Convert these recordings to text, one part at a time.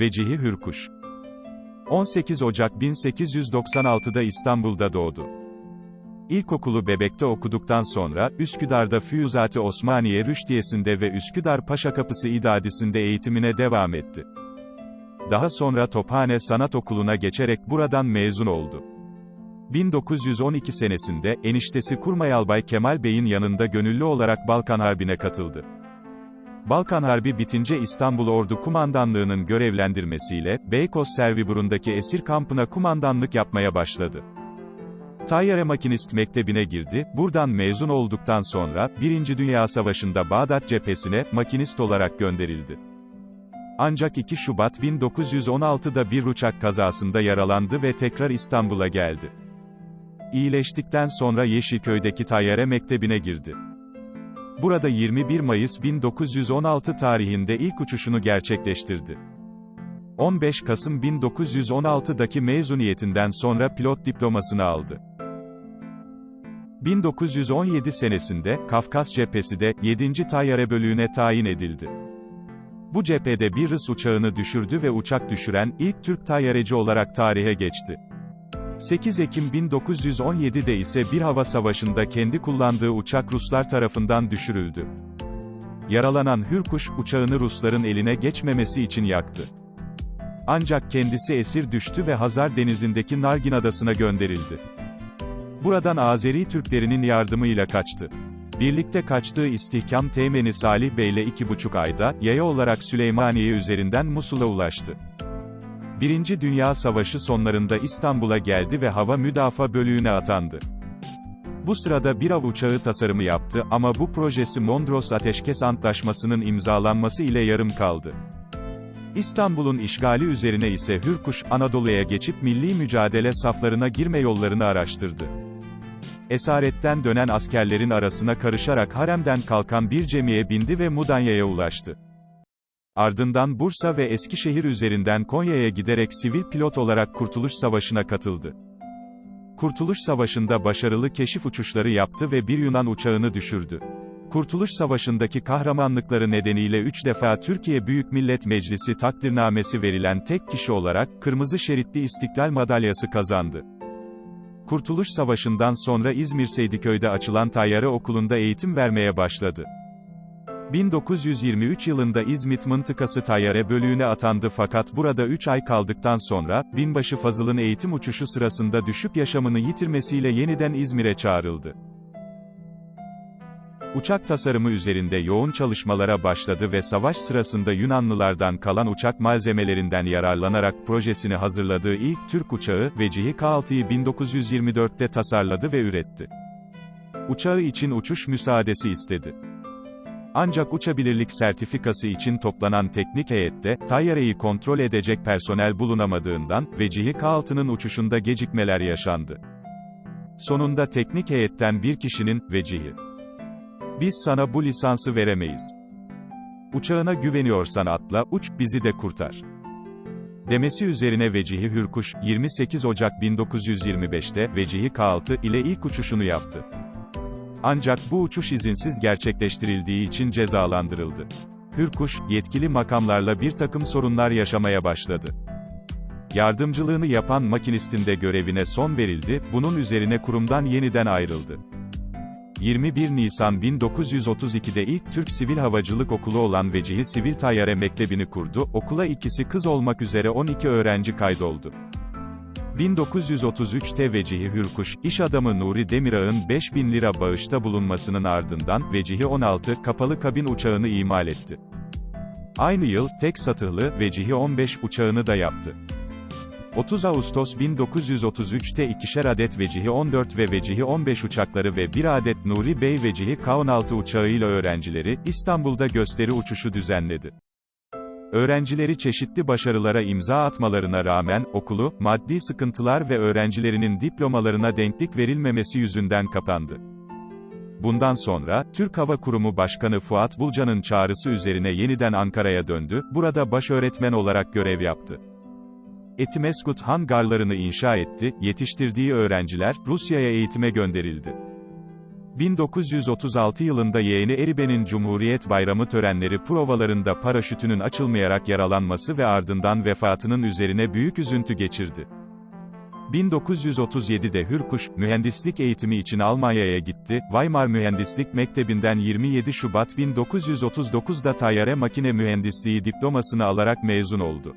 Vecihi Hürkuş 18 Ocak 1896'da İstanbul'da doğdu. İlkokulu Bebek'te okuduktan sonra, Üsküdar'da Füyuzat-ı Osmaniye Rüştiyesi'nde ve Üsküdar Paşakapısı İdadisi'nde eğitimine devam etti. Daha sonra Tophane Sanat Okulu'na geçerek buradan mezun oldu. 1912 senesinde, eniştesi Kurmayalbay Kemal Bey'in yanında gönüllü olarak Balkan Harbi'ne katıldı. Balkan Harbi bitince İstanbul Ordu Kumandanlığı'nın görevlendirmesiyle, Beykoz Serviburun'daki esir kampına kumandanlık yapmaya başladı. Tayyare Makinist Mektebi'ne girdi, buradan mezun olduktan sonra, 1. Dünya Savaşı'nda Bağdat cephesine, makinist olarak gönderildi. Ancak 2 Şubat 1916'da bir uçak kazasında yaralandı ve tekrar İstanbul'a geldi. İyileştikten sonra Yeşilköy'deki Tayyare Mektebi'ne girdi. Burada 21 Mayıs 1916 tarihinde ilk uçuşunu gerçekleştirdi. 15 Kasım 1916'daki mezuniyetinden sonra pilot diplomasını aldı. 1917 senesinde, Kafkas cephesi de, 7. Tayyare bölüğüne tayin edildi. Bu cephede bir Rus uçağını düşürdü ve uçak düşüren, ilk Türk tayyareci olarak tarihe geçti. 8 Ekim 1917'de ise bir hava savaşında kendi kullandığı uçak Ruslar tarafından düşürüldü. Yaralanan Hürkuş, uçağını Rusların eline geçmemesi için yaktı. Ancak kendisi esir düştü ve Hazar denizindeki Nargin adasına gönderildi. Buradan Azeri Türklerinin yardımıyla kaçtı. Birlikte kaçtığı istihkam teğmeni Salih Bey ile iki buçuk ayda, yaya olarak Süleymaniye üzerinden Musul'a ulaştı. Birinci Dünya Savaşı sonlarında İstanbul'a geldi ve hava müdafaa bölüğüne atandı. Bu sırada bir av uçağı tasarımı yaptı ama bu projesi Mondros Ateşkes Antlaşması'nın imzalanması ile yarım kaldı. İstanbul'un işgali üzerine ise Hürkuş, Anadolu'ya geçip milli mücadele saflarına girme yollarını araştırdı. Esaretten dönen askerlerin arasına karışarak haremden kalkan bir cemiye bindi ve Mudanya'ya ulaştı. Ardından Bursa ve Eskişehir üzerinden Konya'ya giderek sivil pilot olarak Kurtuluş Savaşı'na katıldı. Kurtuluş Savaşı'nda başarılı keşif uçuşları yaptı ve bir Yunan uçağını düşürdü. Kurtuluş Savaşı'ndaki kahramanlıkları nedeniyle üç defa Türkiye Büyük Millet Meclisi takdirnamesi verilen tek kişi olarak, Kırmızı Şeritli İstiklal Madalyası kazandı. Kurtuluş Savaşı'ndan sonra İzmir Seydiköy'de açılan Tayyare Okulu'nda eğitim vermeye başladı. 1923 yılında İzmit Mıntıkası Tayyare bölüğüne atandı fakat burada 3 ay kaldıktan sonra, Binbaşı Fazıl'ın eğitim uçuşu sırasında düşüp yaşamını yitirmesiyle yeniden İzmir'e çağrıldı. Uçak tasarımı üzerinde yoğun çalışmalara başladı ve savaş sırasında Yunanlılardan kalan uçak malzemelerinden yararlanarak projesini hazırladığı ilk Türk uçağı, Vecihi K-6'yı 1924'te tasarladı ve üretti. Uçağı için uçuş müsaadesi istedi. Ancak uçabilirlik sertifikası için toplanan teknik heyette, Tayyare'yi kontrol edecek personel bulunamadığından, Vecihi K-6'nın uçuşunda gecikmeler yaşandı. Sonunda teknik heyetten bir kişinin, Vecihi, biz sana bu lisansı veremeyiz. Uçağına güveniyorsan atla, uç, bizi de kurtar. Demesi üzerine Vecihi Hürkuş, 28 Ocak 1925'te, Vecihi K-6 ile ilk uçuşunu yaptı. Ancak bu uçuş izinsiz gerçekleştirildiği için cezalandırıldı. Hürkuş, yetkili makamlarla bir takım sorunlar yaşamaya başladı. Yardımcılığını yapan makinistin de görevine son verildi, bunun üzerine kurumdan yeniden ayrıldı. 21 Nisan 1932'de ilk Türk Sivil Havacılık Okulu olan Vecihi Sivil Tayyare Mektebi'ni kurdu, okula ikisi kız olmak üzere 12 öğrenci kaydoldu. 1933'te Vecihi Hürkuş, iş adamı Nuri Demirağ'ın 5000 lira bağışta bulunmasının ardından, Vecihi 16, kapalı kabin uçağını imal etti. Aynı yıl, tek satıhlı, Vecihi 15 uçağını da yaptı. 30 Ağustos 1933'te ikişer adet Vecihi 14 ve Vecihi 15 uçakları ve bir adet Nuri Bey Vecihi K-16 uçağıyla öğrencileri, İstanbul'da gösteri uçuşu düzenledi. Öğrencileri çeşitli başarılara imza atmalarına rağmen, okulu, maddi sıkıntılar ve öğrencilerinin diplomalarına denklik verilmemesi yüzünden kapandı. Bundan sonra, Türk Hava Kurumu Başkanı Fuat Bulcan'ın çağrısı üzerine yeniden Ankara'ya döndü, burada baş öğretmen olarak görev yaptı. Etimeskut hangarlarını inşa etti, yetiştirdiği öğrenciler, Rusya'ya eğitime gönderildi. 1936 yılında yeğeni Eribe'nin Cumhuriyet Bayramı törenleri provalarında paraşütünün açılmayarak yaralanması ve ardından vefatının üzerine büyük üzüntü geçirdi. 1937'de Hürkuş, mühendislik eğitimi için Almanya'ya gitti, Weimar Mühendislik Mektebi'nden 27 Şubat 1939'da tayyare makine mühendisliği diplomasını alarak mezun oldu.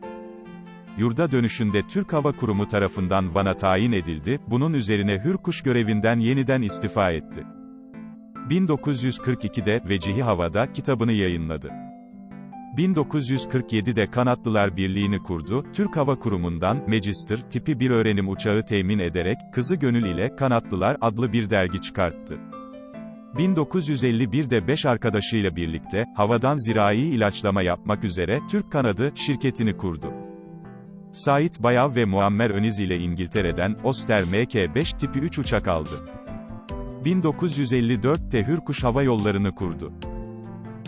Yurda dönüşünde Türk Hava Kurumu tarafından Van'a tayin edildi, bunun üzerine Hürkuş görevinden yeniden istifa etti. 1942'de Vecihi Havada kitabını yayınladı. 1947'de Kanatlılar Birliği'ni kurdu, Türk Hava Kurumu'ndan, Magister, tipi bir öğrenim uçağı temin ederek, Kızı Gönül ile Kanatlılar adlı bir dergi çıkarttı. 1951'de 5 arkadaşıyla birlikte, havadan zirai ilaçlama yapmak üzere, Türk Kanadı, şirketini kurdu. Sait Bayav ve Muammer Öniz ile İngiltere'den, Oster Mk-5 tipi 3 uçak aldı. 1954'te Hürkuş Hava Yolları'nı kurdu.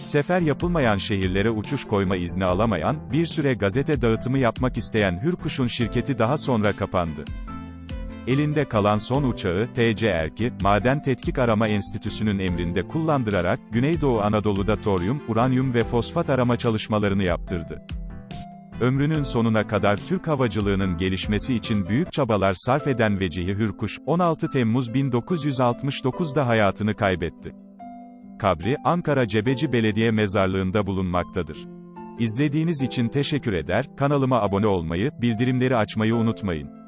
Sefer yapılmayan şehirlere uçuş koyma izni alamayan, bir süre gazete dağıtımı yapmak isteyen Hürkuş'un şirketi daha sonra kapandı. Elinde kalan son uçağı, TC Erki, Maden Tetkik Arama Enstitüsü'nün emrinde kullandırarak, Güneydoğu Anadolu'da toryum, uranyum ve fosfat arama çalışmalarını yaptırdı. Ömrünün sonuna kadar Türk havacılığının gelişmesi için büyük çabalar sarf eden Vecihi Hürkuş, 16 Temmuz 1969'da hayatını kaybetti. Kabri, Ankara Cebeci Belediye Mezarlığı'nda bulunmaktadır. İzlediğiniz için teşekkür eder, kanalıma abone olmayı, bildirimleri açmayı unutmayın.